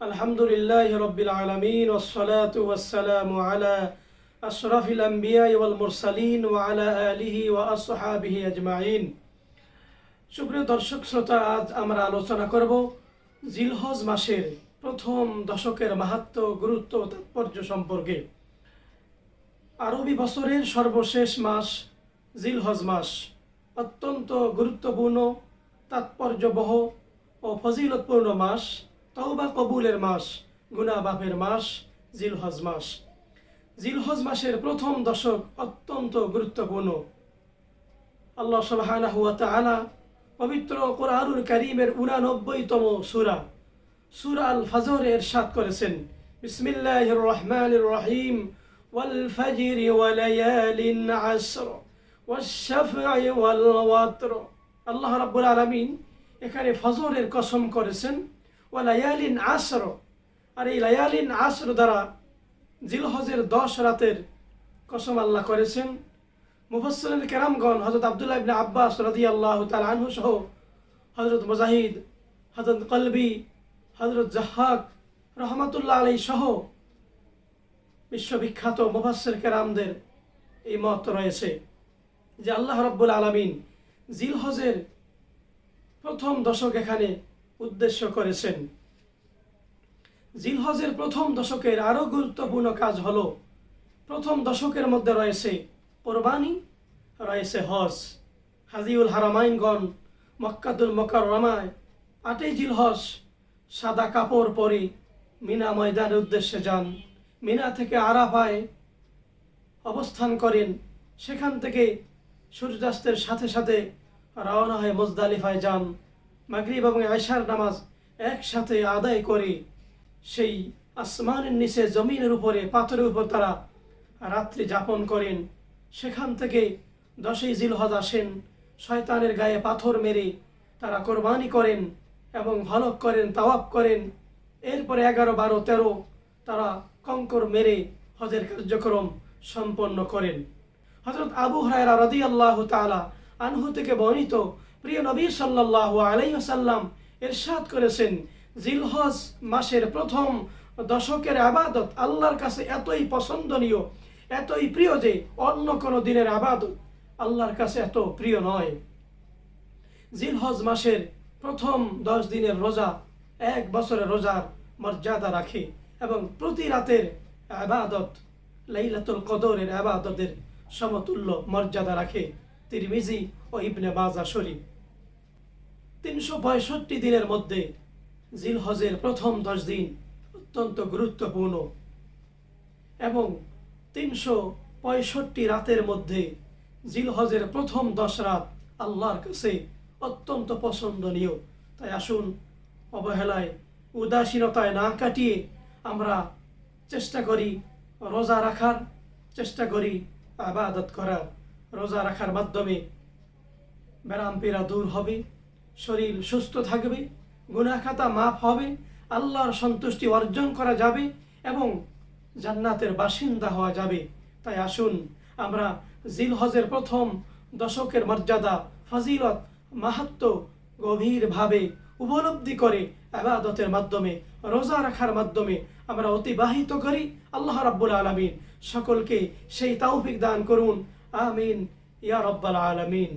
الحمد لله رب العالمين والصلاة والسلام على أشرف الأنبياء والمرسلين وعلى آله وأصحابه أجمعين সুপ্রিয় দর্শক শ্রোতা আজ আমরা আলোচনা করব জিলহজ মাসের প্রথম দশকের মাহাত্ম গুরুত্ব ও তাৎপর্য সম্পর্কে আরবি বছরের সর্বশেষ মাস জিলহজ মাস অত্যন্ত গুরুত্বপূর্ণ তাৎপর্যবহ ও ফজিলতপূর্ণ মাস তওবা কবুলের মাস গুনা বাপের মাস, জিলহজ মাস। জিলহজ মাসের প্রথম দশক অত্যন্ত গুরুত্বপূর্ণ। আল্লাহ সুবহানাহু ওয়া তাআলা পবিত্র কোরআনুল কারীমের 89তম সূরা সূরা আল ফজর এর সাত করেছেন। বিসমিল্লাহির রহমানির রহিম। আশর ওয়াশ শাফঈ ওয়াল ওয়াতর। আল্লাহ রাব্বুল আলামিন এখানে ফজরের কসম করেছেন। ওয়া লায়ালিন আর এই লায়ালিন আশর দ্বারা জিলহজের দশ রাতের কসম আল্লাহ করেছেন। মুফসলিন কেরামগণ হজরত আবদুল্লাহ ইবনে আব্বাস রাদি আল্লাহ তাল আনহু সহ হজরত মুজাহিদ হজরত কলবি হজরত জাহাক রহমতুল্লাহ আলী সহ বিশ্ববিখ্যাত মুফাসসির কেরামদের এই মত রয়েছে যে আল্লাহ রব্বুল আলমিন জিলহজের প্রথম দশক এখানে উদ্দেশ্য করেছেন। জিলহজের প্রথম দশকের আরও গুরুত্বপূর্ণ কাজ হলো, প্রথম দশকের মধ্যে রয়েছে কোরবানি, রয়েছে হজ। হাজিউল হারামাইনগণ মক্কাতুল মকরমায় আটই জিলহজ, সাদা কাপড় পরে মিনা ময়দানের উদ্দেশ্যে যান। মিনা থেকে আরাফায় অবস্থান করেন। সেখান থেকে সূর্যাস্তের সাথে সাথে রওনা হয়ে মুজদালিফায় যান। মাগরিব এবং আয়সার নামাজ একসাথে আদায় করে সেই আসমানের নিচে জমিনের উপরে, পাথরের উপর তারা রাত্রি যাপন করেন। সেখান থেকে দশই জিলহজ আসেন। শয়তানের গায়ে পাথর মেরে তারা কোরবানি করেন এবং হলক করেন তাওয়াপ করেন। এরপরে এগারো, বারো, তেরো তারা কঙ্কর মেরে হজের কার্যক্রম সম্পন্ন করেন। হজরত আবু হরায়রা রদি আল্লাহ তালা আনহু থেকে বর্ণিত প্রিয় নবী সাল্লাহ আলাইসাল্লাম এরশাদ করেছেন, জিলহজ মাসের প্রথম দশকের আবাদত আল্লাহর কাছে এতই পছন্দনীয়, এতই প্রিয় যে অন্য কোনো দিনের আবাদত আল্লাহর কাছে এত প্রিয় নয়। জিলহজ মাসের প্রথম দশ দিনের রোজা, এক বছরের রোজার মর্যাদা রাখে এবং প্রতি রাতের আবাদত, লাইলাতুল কদরের আবাদতের সমতুল্য মর্যাদা রাখে। তিরমিজি ও ইবনে বাজা শরীফ। তিনশো পঁয়ষট্টি দিনের মধ্যে জিলহজের প্রথম দশ দিন অত্যন্ত গুরুত্বপূর্ণ এবং তিনশো পঁয়ষট্টি রাতের মধ্যে জিলহজের প্রথম দশ রাত আল্লাহর কাছে অত্যন্ত পছন্দনীয়। তাই আসুন অবহেলায়, উদাসীনতায় না কাটিয়ে আমরা চেষ্টা করি রোজা রাখার, চেষ্টা করি আবাদত করার। রোজা রাখার মাধ্যমে ব্যারাম দূর হবে। শরীর সুস্থ থাকবে গুনাখাতা মাফ হবে, আল্লাহর সন্তুষ্টি অর্জন করা যাবে এবং জান্নাতের বাসিন্দা হওয়া যাবে। তাই আসুন, আমরা জিলহজের প্রথম দশকের মর্যাদা, ফাজিলত, মাহাত্ম, গভীরভাবে উপলব্ধি করে আবাদতের মাধ্যমে, রোজা রাখার মাধ্যমে আমরা অতিবাহিত করি। আল্লাহ রাব্বুল আলমিন সকলকে সেই তাওফিক দান করুন। আমিন। ইয়া রব্বাল আলমিন।